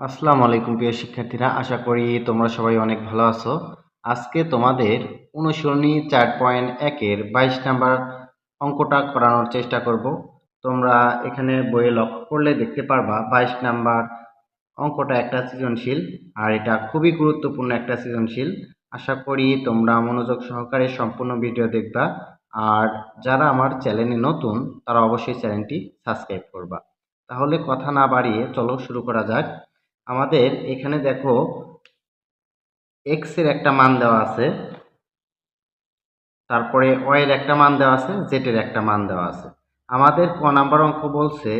আসসালামু আলাইকুম প্রিয় শিক্ষার্থীরা, আশা করি তোমরা সবাই অনেক ভালো আছো। আজকে তোমাদের অনুসরণী চার পয়েন্ট একের বাইশ নাম্বার অঙ্কটা করানোর চেষ্টা করব। তোমরা এখানে বইয়ে লক্ষ্য করলে দেখতে পারবা, বাইশ নাম্বার অঙ্কটা একটা সৃজনশীল আর এটা খুবই গুরুত্বপূর্ণ একটা সৃজনশীল। আশা করি তোমরা মনোযোগ সহকারে সম্পূর্ণ ভিডিও দেখবা আর যারা আমার চ্যানেলে নতুন, তারা অবশ্যই চ্যানেলটি সাবস্ক্রাইব করবা। তাহলে কথা না বাড়িয়ে চলো শুরু করা যাক। আমাদের এখানে দেখো এক্সের একটা মান দেওয়া আছে, তারপরে ওয়াই এর একটা মান দেওয়া আছে জেড এর একটা মান দেওয়া আছে। আমাদের ক নাম্বার অঙ্ক বলছে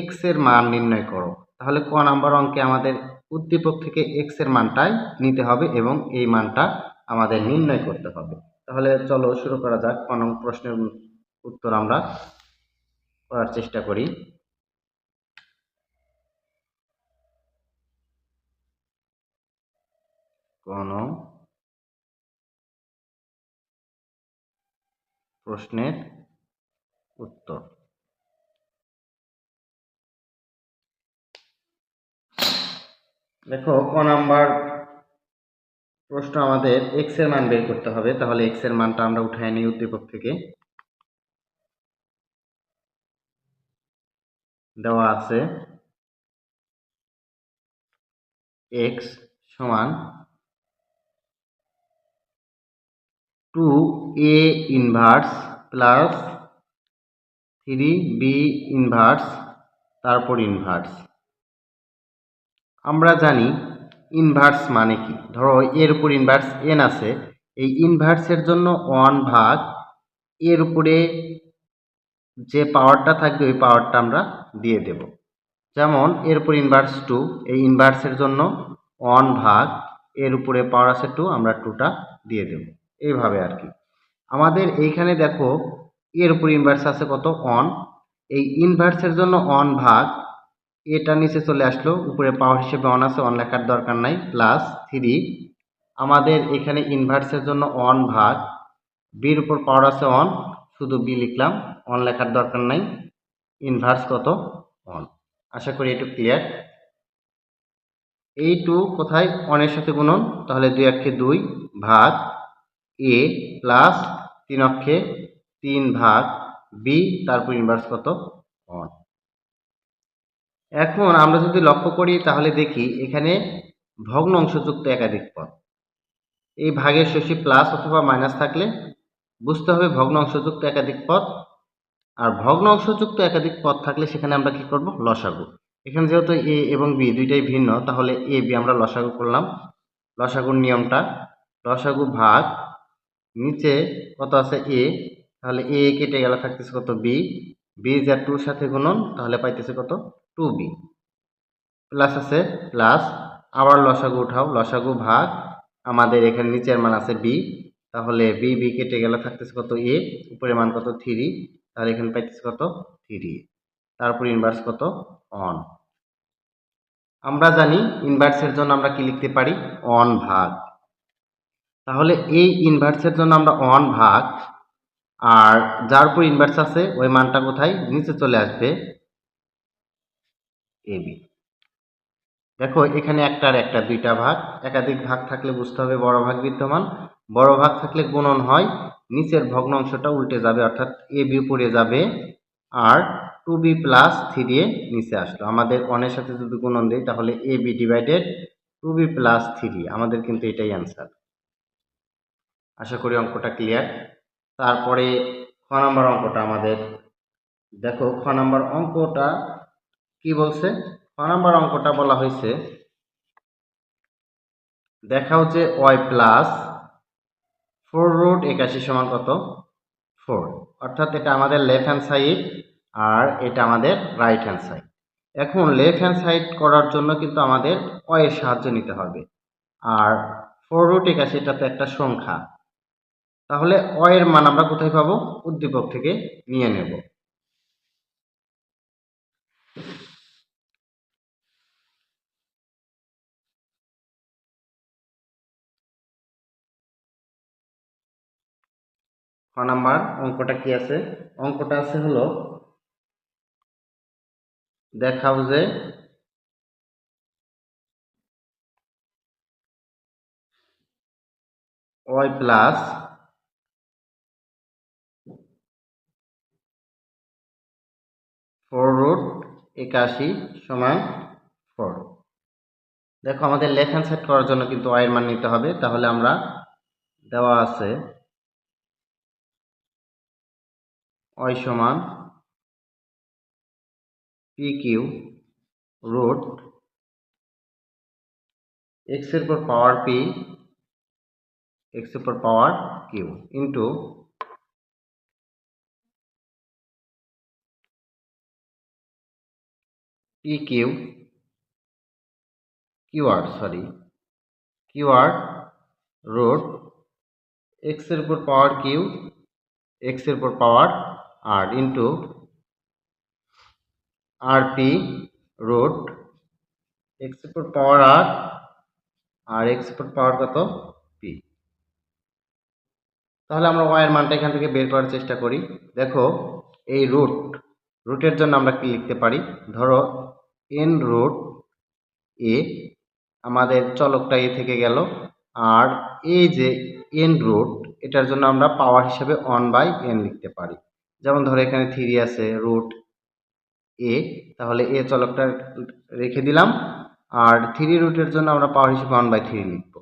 এক্সের মান নির্ণয় করো। তাহলে ক নাম্বার অঙ্কে আমাদের উদ্দীপক থেকে এক্সের মানটাই নিতে হবে এবং এই মানটা আমাদের নির্ণয় করতে হবে। তাহলে চলো শুরু করা যাক, ক নং প্রশ্নের উত্তর আমরা করার চেষ্টা করি। কোন প্রশ্নের উত্তর। দেখো, ক নাম্বার প্রশ্ন আমাদের এক্সের মান বের করতে হবে, তাহলে এক্সের মানটা আমরা উঠায় নিই উদ্দীপক থেকে। দেওয়া আছে এক্স সমান two a inverse plus three b inverse তারপর ইনভার্স আমরা জানি ইনভার্স মানে কি? ধরো এর উপর ইনভার্স এন আছে, এই ইনভার্সের জন্য ওয়ান ভাগ এর উপরে যে পাওয়ারটা থাকবে, ওই পাওয়ারটা আমরা দিয়ে দেব। যেমন এর উপর ইনভার্স টু এই ইনভার্সের জন্য ওয়ান ভাগ এর উপরে পাওয়ার আছে টু আমরা টুটা দিয়ে দেব। এইভাবে আর কি। আমাদের এইখানে দেখো, এর উপর ইনভার্স আছে কত? অন এই ইনভার্সের জন্য অন ভাগ, এটা নিচে চলে আসলো, উপরে পাওয়ার হিসেবে অন আছে অন লেখার দরকার নাই প্লাস থ্রি আমাদের এখানে ইনভার্সের জন্য অন ভাগ বির উপর পাওয়ার আছে অন শুধু বি লিখলাম অন লেখার দরকার নাই ইনভার্স কত? অন আশা করি একটু ক্লিয়ার এই টু কোথায়? অনের সাথে গুণন, তাহলে দুই অক্ষে দুই ভাগ এ প্লাস তিন অক্ষে তিন ভাগ বি তারপর ইনভার্স কত? অন এখন আমরা যদি লক্ষ্য করি, তাহলে দেখি এখানে ভগ্ন অংশযুক্ত একাধিক পদ। এই ভাগের শেষে প্লাস অথবা মাইনাস থাকলে বুঝতে হবে ভগ্ন অংশযুক্ত একাধিক পদ। আর ভগ্ন অংশযুক্ত একাধিক পদ থাকলে সেখানে আমরা কি করব? লসাগু। এখানে যেহেতু এ এবং বি দুইটাই ভিন্ন, তাহলে এ বি আমরা লসাগু করলাম। লসাগুর নিয়মটা, লসাগু ভাগ নিচে কত আছে এ তাহলে এ কেটে গেলে থাকতেছে কত বি বি যা টুর সাথে গুণন, তাহলে পাইতেছে কত টু বি প্লাস আছে প্লাস আবার লসাগু উঠাও, লসাগু ভাগ আমাদের এখানে নিচের মান আছে বি তাহলে বি বি কেটে গেলে থাকতেছে কত এ উপরের মান কত থ্রি তাহলে এখানে পাইতেছে কত থ্রি তারপর ইনভার্স কত অন আমরা জানি ইনভার্সের জন্য আমরা কি লিখতে পারি? অন ভাগ। তাহলে এই ইনভার্সের জন্য আমরা অন ভাগ, আর যার উপর ইনভার্স আছে, ওই মানটা কোথায়? নিচে চলে আসবে এ বি দেখো, এখানে একটা আর একটা, দুইটা ভাগ। একাধিক ভাগ থাকলে বুঝতে হবে বড় ভাগ বিদ্যমান। বড় ভাগ থাকলে গুণন হয়, নিচের ভগ্নাংশটা উল্টে যাবে, অর্থাৎ এ বি পড়ে যাবে, আর two b plus three a নিচে আসলো। আমাদের অনের সাথে যদি গুণন দিই, তাহলে a b divided two b plus three আমাদের কিন্তু এটাই অ্যান্সার আশা করি অঙ্কটা ক্লিয়ার তারপরে খ নম্বর অঙ্কটা আমাদের। দেখো, খ নম্বর অঙ্কটা কি বলছে? খ নম্বর অঙ্কটা বলা হয়েছে, দেখাও যে ওয়াই প্লাস ফোর রুট একাশি সমান কত? ফোর অর্থাৎ এটা আমাদের লেফট হ্যান্ড সাইড আর এটা আমাদের রাইট হ্যান্ড সাইড এখন লেফট হ্যান্ড সাইড করার জন্য কিন্তু আমাদের অয়ের সাহায্য নিতে হবে। আর ফোর রুট একাশি এটা তো একটা সংখ্যা। তাহলে অ এর মান আমরা কোথায় পাবো? উদ্দীপক থেকে নিয়ে নেব। খ নাম্বার অঙ্কটা কি আছে? অঙ্কটা আছে হলো, দেখাও যে ওয়াই প্লাস একাশি সমান ফোর দেখো আমাদের লেফট হ্যান্ড সাইড করার জন্য কিন্তু ওয়াই এর মান নিতে হবে, তাহলে আমরা দেওয়া আছে ওয়াই সমান পি কিউ রুট এক্সের উপর পাওয়ার পি এক্সের উপর power q into p q keyword sorry কিওয়ার্ড রুট এক্সের উপর পাওয়ার কিউ এক্সের উপর power r into r p root এক্সের উপর পাওয়ার আর আর এক্স উপর পাওয়ার কত? পি তাহলে আমরা ওয়াই এর মানটা এখান থেকে বের করার চেষ্টা করি। দেখো, এই রুট রুটের জন্য আমরা কি লিখতে পারি? ধরো এন রুট এ আমাদের চলকটা এ থেকে গেল। আর এই যে এন রুট এটার জন্য আমরা পাওয়ার হিসেবে অন বাই এন লিখতে পারি। যেমন ধরো এখানে থ্রি আছে রুট এ তাহলে এ চলকটা রেখে দিলাম। আর থ্রি রুটের জন্য আমরা পাওয়ার হিসেবে ওয়ান বাই থ্রি লিখব।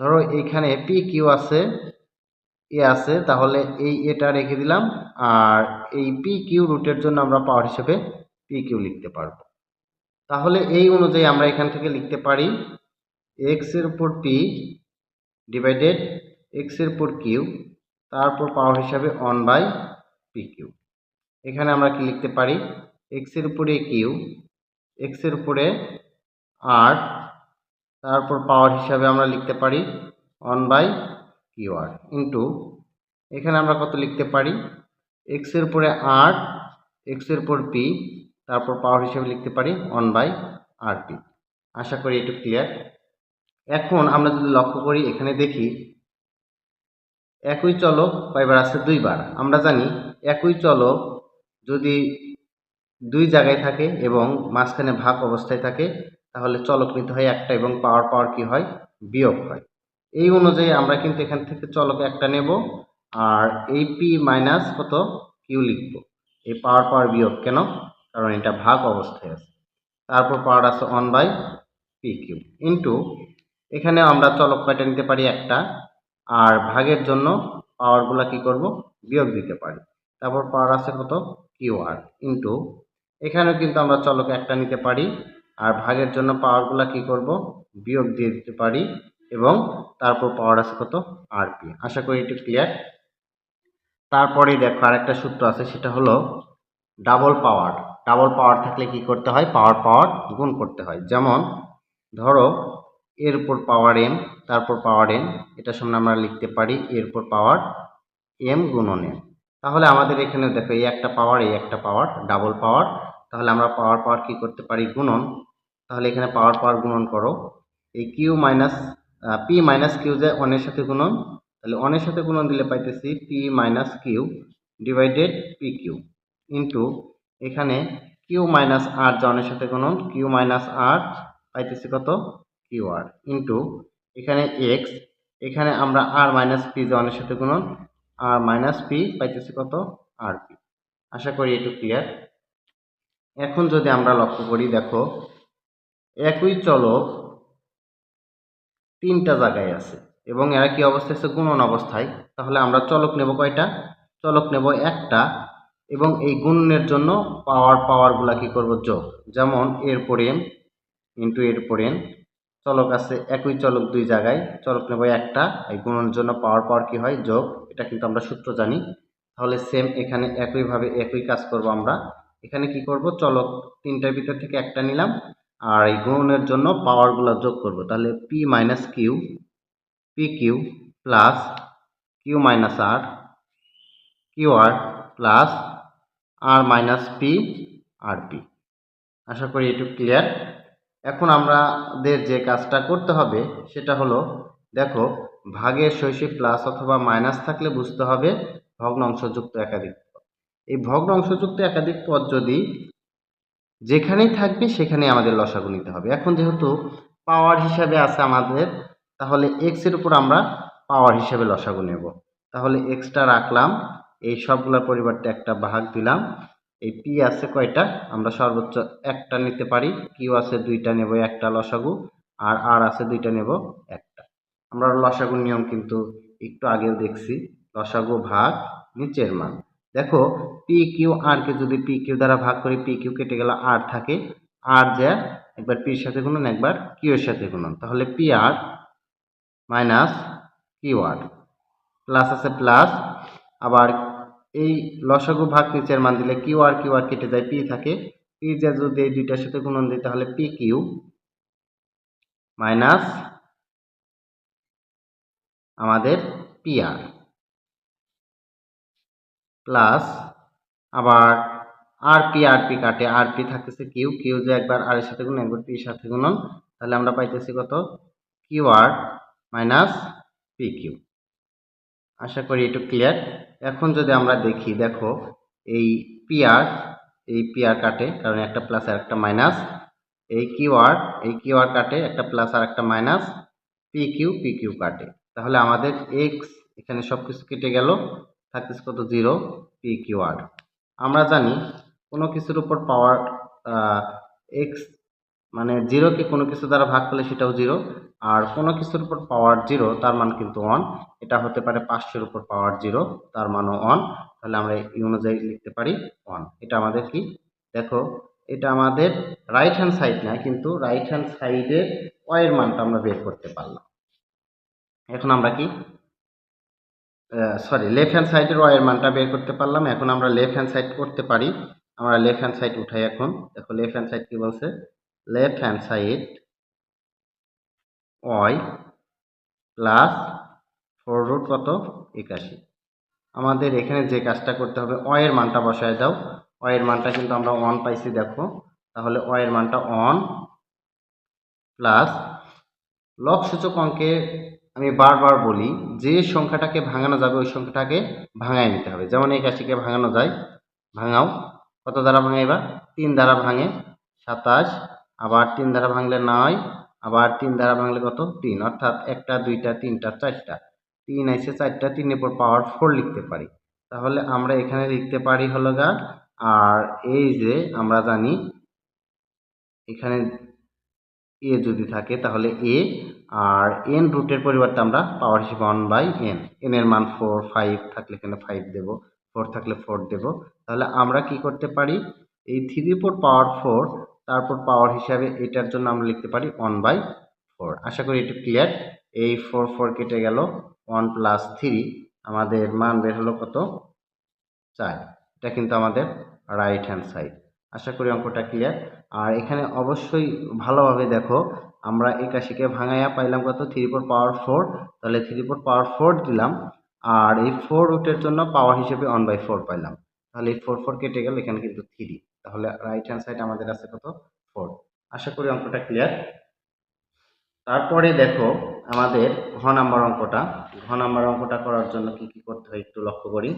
ধরো এইখানে পি কিউ আছে এ আছে, তাহলে এই এটা রেখে দিলাম। আর এই পি কিউ রুটের জন্য আমরা পাওয়ার হিসেবে পি কিউ লিখতে পারব। তাহলে এই অনুযায়ী আমরা এখান থেকে লিখতে পারি এক্সের উপর পি ডিভাইডেড এক্সের উপর কিউ তারপর পাওয়ার হিসাবে অন বাই পি কিউ এখানে আমরা কি লিখতে পারি? এক্সের উপরে কিউ এক্সের উপরে আর তারপর পাওয়ার হিসাবে আমরা লিখতে পারি one by q r into এখানে আমরা কত লিখতে পারি? এক্সের উপরে আর এক্সের উপর পি তারপর পাওয়ার হিসেবে লিখতে পারি অন বাই আর পি আশা করি এটু ক্লিয়ার এখন আমরা যদি লক্ষ্য করি, এখানে দেখি, একই চলক কয়বার আছে দুইবার আমরা জানি একই চলক যদি দুই জায়গায় থাকে এবং মাঝখানে ভাগ অবস্থায় থাকে, তাহলে চলক নিতে হয় একটা এবং পাওয়ার পাওয়ার কি হয়? বিয়োগ হয়। এই অনুযায়ী আমরা কিন্তু এখান থেকে চলক একটা নেব, আর এই পি মাইনাস কত? কিউ লিখব। এই পাওয়ার পাওয়ার বিয়োগ কেন? কারণ এটা ভাগ অবস্থায় আছে। তারপর পাওয়ার আছে one by p q into এখানে আমরা চলক কয়টা নিতে পারি একটা, আর ভাগের জন্য পাওয়ারগুলো কি করব? বিয়োগ দিতে পারি। তারপর পাওয়ার আছে কত? কিউ আর ইন্টু এখানেও কিন্তু আমরা চলক একটা নিতে পারি, আর ভাগের জন্য পাওয়ারগুলো কি করব? বিয়োগ দিয়ে দিতে পারি, এবং তারপর পাওয়ার আছে কত? আর পি আশা করি এটি ক্লিয়ার তারপরেই দেখো আরেকটা সূত্র আছে, সেটা হলো ডাবল পাওয়ার ডাবল পাওয়ার থাকলে কি করতে হয়? পাওয়ার পাওয়ার গুণ করতে হয়। যেমন, ধরো, এর উপর পাওয়ার এম তারপর পাওয়ার এন এটা সামনে আমরা লিখতে পারি, এর উপর পাওয়ার এম গুণন এম তাহলে আমাদের এখানে দেখো, এই একটা পাওয়ার এই একটা পাওয়ার ডাবল পাওয়ার তাহলে আমরা পাওয়ার পাওয়ার কি করতে পারি? গুণন। তাহলে এখানে পাওয়ার পাওয়ার গুণন করো। এই q minus p minus q যে অনের সাথে গুণন, তাহলে অনের সাথে গুণন দিলে পাইতেছি p minus q divided p q into এখানে কিউ মাইনাস আর জনের সাথে গুণন কিউ মাইনাস আর পাইতেছি কত? কিউ আর ইন্টু এখানে এক্স এখানে আমরা আর মাইনাস পি জনের সাথে গুণন আর মাইনাস পি পাইতেছি কত? আর পি আশা করি একটু ক্লিয়ার এখন যদি আমরা লক্ষ্য করি, দেখো, একই চলক তিনটা জায়গায় আছে এবং এরা কি অবস্থায় আছে? গুণন অবস্থায়। তাহলে আমরা চলক নেব কয়টা? চলক নেব একটা এবং এই গুণনের জন্য পাওয়ার পাওয়ারগুলা কি করব? যোগ। যেমন এর পর এম ইন্টু এর পর এন চলক আছে একই চলক দুই জায়গায়, চলক নেব একটা, এই গুণনের জন্য পাওয়ার পাওয়ার কি হয়? যোগ। এটা কিন্তু আমরা সূত্র জানি। তাহলে সেম এখানে একইভাবে একই কাজ করব আমরা। এখানে কি করব? চলক তিনটার ভিতর থেকে একটা নিলাম, আর এই গুণনের জন্য পাওয়ারগুলো যোগ করব। তাহলে p minus q p q plus q minus r q r plus r minus p r p আশা করি এটুকু ক্লিয়ার এখন আমাদের যে কাজটা করতে হবে, সেটা হলো, দেখো, ভাগের শৈশী প্লাস অথবা মাইনাস থাকলে বুঝতে হবে ভগ্নাংশযুক্ত একাধিক পদ। এই ভগ্নাংশযুক্ত একাধিক পদ যদি যেখানেই থাকবে, সেখানেই আমাদের লসাগু নিতে হবে। এখন যেহেতু পাওয়ার হিসাবে আছে আমাদের, তাহলে এক্সের উপর আমরা পাওয়ার হিসাবে লসাগু নেব। তাহলে এক্সটা রাখলাম। এই সবগুলোর পরিবর্তে একটা ভাগ দিলাম। এই পি আছে কয়টা? আমরা সর্বোচ্চ একটা নিতে পারি। কিউ আছে দুইটা নেব, একটা লসাগু। আর আর আছে দুইটা নেব, একটা। আমরা লসাগুর নিয়ম কিন্তু একটু আগেও দেখছি। লসাগু ভাগ, নিচের মান। দেখো পি কিউ আর কে যদি পি কিউ দ্বারা ভাগ করি পি কিউ কেটে গেলে আর থাকে। আর যা, একবার পির সাথে গুণন, একবার কিউ এর সাথে গুণন। তাহলে p r minus q r plus আছে প্লাস আবার এই লসাগু ভাগ নিচের মান দিলে কিউ আর কিউ আর কেটে যায় পি থাকে। পি যে যদি এই দুইটার সাথে গুণন দিই তাহলে পি কিউ মাইনাস আমাদের পি আর প্লাস আবার আর পি আর পি কাটে। আর পি থাকতেছে কিউ কিউ যে একবার আর এর সাথে গুণ, একবার পি এর সাথে গুণন, তাহলে আমরা পাইতেছি কত? Q r minus p q আশা করি একটু ক্লিয়ার এখন যদি আমরা দেখি, দেখো, এই পি আর এই পি আর কাটে, কারণ একটা প্লাস আর একটা মাইনাস এই কিউ আর এই কিউ আর কাটে, একটা প্লাস আর একটা minus p q p q কাটে। তাহলে আমাদের এক্স এখানে সব কিছু কেটে গেল, থাকতেছে কত? জিরো পি কিউ আর আমরা জানি কোনো কিছুর উপর পাওয়ার এক্স মানে জিরোকে কোনো কিছু দ্বারা ভাগ করলে সেটাও জিরো আর কোনো কিছুর উপর পাওয়ার জিরো তার মান কিন্তু ওয়ান এটা হতে পারে পাঁচশোর উপর পাওয়ার জিরো তার মানও ওয়ান তাহলে আমরা এই অনুযায়ী লিখতে পারি ওয়ান এটা আমাদের কি? দেখো, এটা আমাদের রাইট হ্যান্ড সাইড না, কিন্তু রাইট হ্যান্ড সাইডের ওয়ের মানটা আমরা বের করতে পারলাম। এখন আমরা কি? সরি লেফট হ্যান্ড সাইডের ওয়ের মানটা বের করতে পারলাম। এখন আমরা লেফট হ্যান্ড সাইড করতে পারি। আমরা লেফট হ্যান্ড সাইড উঠাই এখন। দেখো লেফট হ্যান্ড সাইড কি বলছে? Left hand side y plus four root কত? একাশি। আমাদের এখানে যে কাজটা করতে হবে অয়ের মানটা বসায় দাও। অয়ের মানটা কিন্তু আমরা অন পাইছি, দেখো। তাহলে অয়ের মানটা অন প্লাস লব সূচক অঙ্কে আমি বারবার বলি, যে সংখ্যাটাকে ভাঙানো যাবে, ওই সংখ্যাটাকে ভাঙায় নিতে হবে। যেমন একাশিকে ভাঙানো যায়, ভাঙাও। কত দ্বারা ভাঙাইবা তিন দ্বারা ভাঙে সাতাশ। আবার তিন দ্বারা ভাঙলে নয়। আবার তিন দ্বারা ভাঙলে কত? তিন। অর্থাৎ একটা, দুইটা, তিনটা, চারটা। তিন এসে চারটা তিনের পর পাওয়ার ফোর লিখতে পারি। তাহলে আমরা এখানে লিখতে পারি হলো গা, আর এই যে আমরা জানি এখানে এ যদি থাকে তাহলে এ আর এন রুটের পরিবর্তে আমরা পাওয়ার হিসেবে ওয়ান বাই এন এন এর মান ফোর ফাইভ থাকলে এখানে ফাইভ দেব ফোর থাকলে ফোর দেব। তাহলে আমরা কি করতে পারি? এই থ্রি ফোর পাওয়ার ফোর তারপর পাওয়ার হিসাবে এটার জন্য আমরা লিখতে পারি ওয়ান বাই ফোর আশা করি এটি ক্লিয়ার এই ফোর ফোর কেটে গেল। ওয়ান প্লাস থ্রি আমাদের মান বের হলো কত? চার। এটা কিন্তু আমাদের রাইট হ্যান্ড সাইড আশা করি অঙ্কটা ক্লিয়ার আর এখানে অবশ্যই ভালোভাবে দেখো, আমরা একাশিকে ভাঙাইয়া পাইলাম কত? থ্রি ফোর পাওয়ার ফোর তাহলে থ্রি ফোর পাওয়ার ফোর দিলাম। আর এই ফোর রুটের জন্য পাওয়ার হিসেবে ওয়ান বাই ফোর পাইলাম। তাহলে এই ফোর ফোর কেটে গেল, এখানে কিন্তু থ্রি তাহলে রাইট হ্যান্ড সাইড আমাদের আছে কত? ফোর আশা করি অঙ্কটা ক্লিয়ার তারপরে দেখো আমাদের ঘ নাম্বার অঙ্কটা। ঘ নাম্বার অঙ্কটা করার জন্য কি কি করতে হয় একটু লক্ষ্য করি।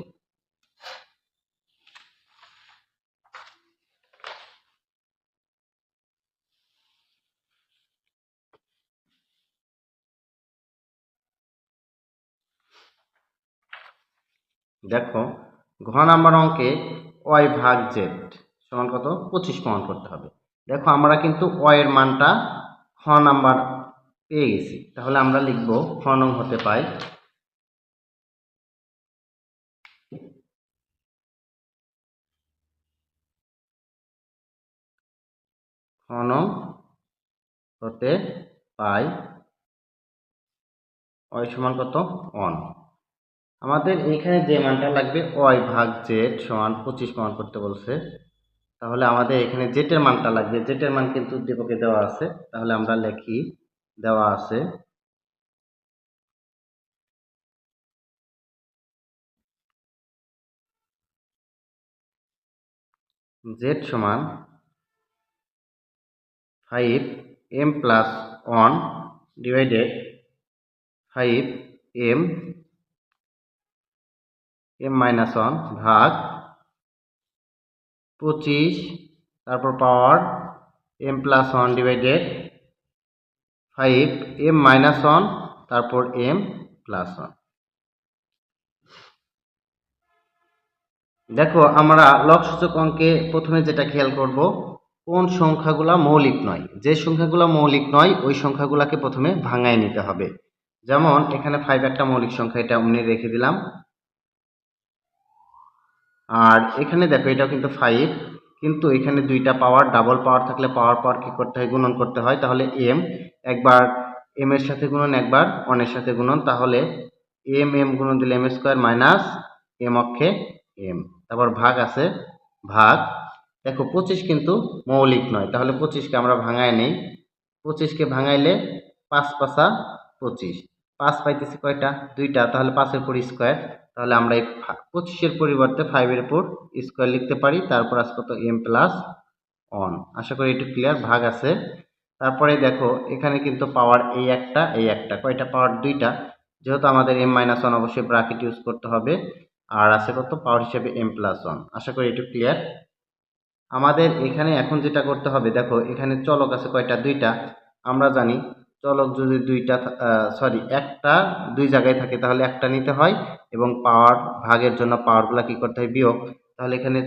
দেখো, ঘ নাম্বার অঙ্কে ওয়াই ভাগ জেড সমান কত? পঁচিশ প্রমাণ করতে হবে। দেখো, আমরা কিন্তু ওয়ের মানটা খ নাম্বার পেয়ে গেছি। তাহলে আমরা লিখব খ নং হতে পাই খ হতে পাই ওয়াই সমান কত? অন আমাদের এখানে যে মানটা লাগবে ওয়াই ভাগ জেড সমান পঁচিশ প্রমাণ করতে বলছে। তাহলে আমাদের এখানে জেটের মানটা লাগবে। জেটের মান কিন্তু উদ্দীপকে দেওয়া আছে। তাহলে আমরা লিখি, দেওয়া আছে জেড সমান five M plus one divided five M M minus one ভাগ পঁচিশ, তারপর power M plus one divided five M minus one তারপর এম প্লাস ওয়ান দেখো, আমরা লবসূচক অঙ্কে প্রথমে যেটা খেয়াল করব, কোন সংখ্যাগুলা মৌলিক নয়। যে সংখ্যাগুলো মৌলিক নয়, ওই সংখ্যাগুলোকে প্রথমে ভাঙায় নিতে হবে। যেমন, এখানে ফাইভ একটা মৌলিক সংখ্যা, এটা অমনি রেখে দিলাম। আর এখানে দেখো, এটাও কিন্তু ফাইভ কিন্তু এখানে দুইটা পাওয়ার ডাবল পাওয়ার থাকলে পাওয়ার পাওয়ার কী করতে হয়? গুণন করতে হয়। তাহলে এম একবার এম এর সাথে গুণন, একবার অনের সাথে গুণন, তাহলে এম এম গুণন দিলে এম স্কোয়ার মাইনাস এম অক্ষে এম তারপর ভাগ আছে, ভাগ, দেখো পঁচিশ কিন্তু মৌলিক নয়। তাহলে পঁচিশকে আমরা ভাঙায় নেই। পঁচিশকে ভাঙাইলে পাঁচ পাঁচা পঁচিশ। পাঁচ পাইতেছি কয়টা? দুইটা। তাহলে পাঁচের উপর স্কোয়ার তাহলে আমরা এই পঁচিশের পরিবর্তে ফাইভের উপর স্কোয়ার লিখতে পারি। তারপর আস কত এম প্লাস অন আশা করি একটু ক্লিয়ার ভাগ আছে। তারপরে দেখো, এখানে কিন্তু পাওয়ার এই একটা এই একটা। কয়টা? পাওয়ার দুইটা। যেহেতু আমাদের এম মাইনাস ওয়ান অবশ্যই ব্রাকেট ইউজ করতে হবে। আর আছে কত? পাওয়ার হিসেবে এম প্লাস ওয়ান আশা করি একটু ক্লিয়ার আমাদের এখানে এখন যেটা করতে হবে, দেখো, এখানে চলক আছে কয়টা? দুইটা। আমরা জানি, চলক যদি দুইটা সরি একটা দুই জায়গায় থাকে, তাহলে একটা নিতে হয়। এবং পাওয়ার ভাগের জন্য পাওয়ারগুলো কী করতে হয়? বিয়োগ। তাহলে এখানে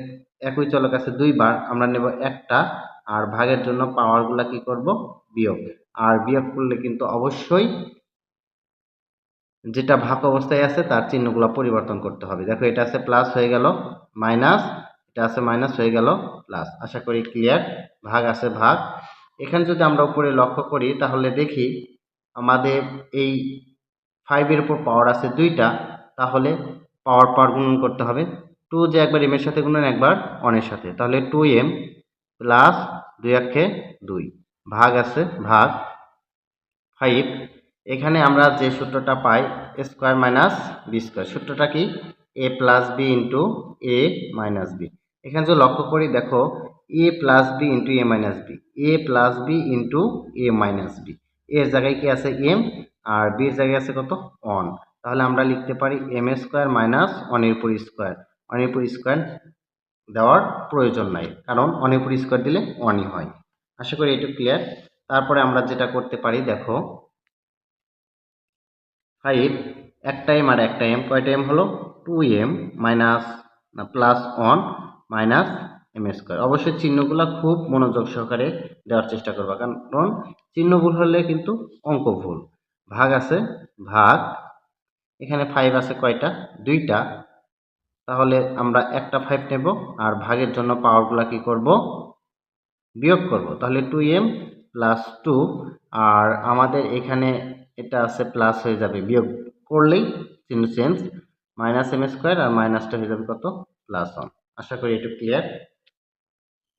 একই চলক আছে দুইবার আমরা নেব একটা, আর ভাগের জন্য পাওয়ারগুলো কি করব? বিয়োগ। আর বিয়োগ করলে কিন্তু অবশ্যই যেটা ভাগ অবস্থায় আছে তার চিহ্নগুলো পরিবর্তন করতে হবে। দেখো এটা আছে প্লাস হয়ে গেল মাইনাস এটা আছে মাইনাস হয়ে গেল প্লাস আশা করি ক্লিয়ার ভাগ আছে ভাগ। এখানে যদি আমরা উপরে লক্ষ্য করি, তাহলে দেখি আমাদের এই ফাইভের উপর পাওয়ার আছে দুইটা তাহলে পাওয়ার পাওয়ার গুণন করতে হবে। টু যে একবার এম এর সাথে গুণন, একবার অনের সাথে। তাহলে টু এম প্লাস দুই একে দুই। ভাগ আছে, ভাগ ফাইভ এখানে আমরা যে সূত্রটা পাই স্কোয়ার মাইনাস বি স্কোয়ার সূত্রটা কি? A plus b into a minus b এখানে যদি লক্ষ্য করি, দেখো a plus b into a minus b a plus b into a minus b এর জায়গায় কি আছে এম আর বির জায়গায় আছে কত? অন তাহলে আমরা লিখতে পারি এম স্কোয়ার মাইনাস অনিরপুর স্কোয়ার অনিরপুর স্কোয়ার দেওয়ার প্রয়োজন নাই, কারণ অনের উপর স্কোয়ার দিলে অনই হয়। আশা করি এটু ক্লিয়ার তারপরে আমরা যেটা করতে পারি, দেখো ফাইভ একটা এম আর একটা এম কয়টা এম হলো? Two m minus plus one minus m square অবশ্যই চিহ্নগুলো খুব মনোযোগ সহকারে দেওয়ার চেষ্টা করবা, কারণ চিহ্ন ভুল হলে কিন্তু অঙ্ক ভুল। ভাগ আছে, ভাগ এখানে ফাইভ আছে কয়টা? দুইটা। তাহলে আমরা একটা ফাইভ নেব আর ভাগের জন্য পাওয়ারগুলো কি করব? বিয়োগ করব। তাহলে টু এম প্লাস টু আর আমাদের এখানে এটা আছে প্লাস হয়ে যাবে। বিয়োগ করলেই চিহ্ন চেঞ্জ মাইনাস এম স্কোয়ার আর মাইনাসটা হয়ে যাবে কত? প্লাস ওয়ান আশা করি একটু ক্লিয়ার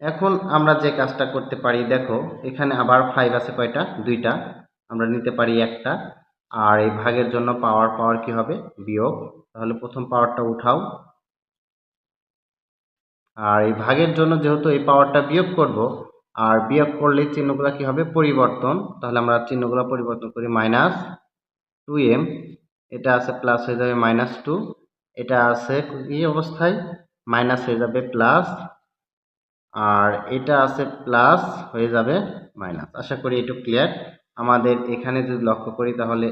এখন আমরা যে কাজটা করতে পারি, দেখো, এখানে আবার ফাইভ আছে কয়টা? দুইটা। আমরা নিতে পারি একটা। আর এই ভাগের জন্য পাওয়ার পাওয়ার কি হবে? বিয়োগ। তাহলে প্রথম পাওয়ারটা উঠাও। আর এই ভাগের জন্য যেহেতু এই পাওয়ারটা বিয়োগ করব, আর বিয়োগ করলে চিহ্নগুলো কি হবে? পরিবর্তন। তাহলে আমরা চিহ্নগুলো পরিবর্তন করি মাইনাস টু এম এটা আছে প্লাস হয়ে যাবে মাইনাস টু এটা আছে কি অবস্থায়? মাইনাস হয়ে যাবে প্লাস আর এটা আছে প্লাস হয়ে যাবে মাইনাস আশা করি একটু ক্লিয়ার আমাদের এখানে যদি লক্ষ্য করি তাহলে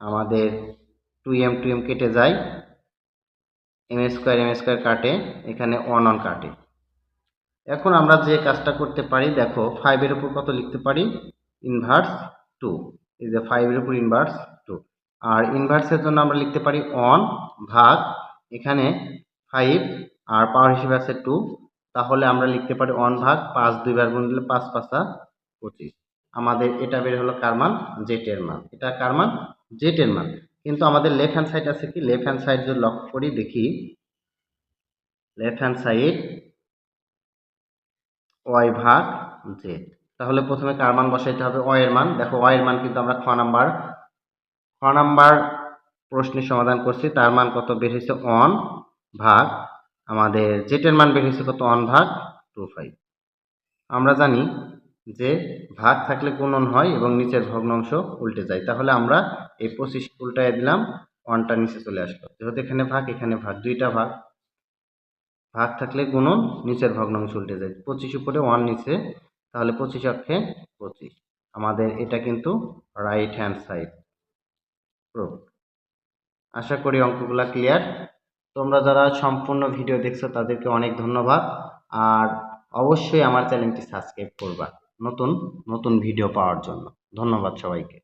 আমাদের টু এম টু এম কেটে যায়। এম স্কোয়ার এম স্কোয়ার কাটে, এখানে ওয়ান ওয়ান কাটে। এখন আমরা যে কাজটা করতে পারি, দেখো ফাইভের উপর কত লিখতে পারি? ইনভার্স টু এই যে ফাইভের উপর ইনভার্স টু আর ইনভার্সের জন্য আমরা লিখতে পারি ওয়ান ভাগ, এখানে ফাইভ আর পাওয়ার হিসেবে আছে টু তাহলে আমরা লিখতে পারি ওয়ান ভাগ, পাঁচ, দুইবার গুণ দিলে পাঁচ পাঁচা পঁচিশ। আমাদের এটা বের হলো কার মান? জেটের মান। এটা কার মান? জেটের মান। কিন্তু আমাদের লেফট হ্যান্ড সাইড আছে কি? লেফট হ্যান্ড সাইড যদি লক্ষ্য করি, দেখি। লেফট হ্যান্ড সাইড ওয়াই ভাগ জেড তাহলে প্রথমে কার মান বসাইতে হবে? ওয়াই এর মান। দেখো ওয়াই এর মান কিন্তু আমরা খ নাম্বার খ নাম্বার প্রশ্নের সমাধান করছি। তার মান কত? বের হয়েছে অন ভাগ আমাদের জেটের মান বের হয়েছে কত? অন ভাগ টু ফাইভ আমরা জানি যে ভাগ থাকলে গুণন হয় এবং নিচের ভগ্নাংশ উল্টে যায়। তাহলে আমরা এই পঁচিশ উল্টায় দিলাম, ওয়ানটা নিচে চলে আসলো। যেহেতু এখানে ভাগ এখানে ভাগ, দুইটা ভাগ। ভাগ থাকলে গুণন, নিচের ভগ্নাংশ উল্টে যায়। পঁচিশ উপরে ওয়ান নিচে, তাহলে পঁচিশ অক্ষে পঁচিশ। আমাদের এটা কিন্তু রাইট হ্যান্ড সাইড আশা করি অঙ্কগুলা ক্লিয়ার তোমরা যারা সম্পূর্ণ ভিডিও দেখছ, তাদেরকে অনেক ধন্যবাদ। আর অবশ্যই আমার চ্যানেলটি সাবস্ক্রাইব করবা। নতুন নতুন ভিডিও পাওয়ার জন্য। ধন্যবাদ সবাইকে।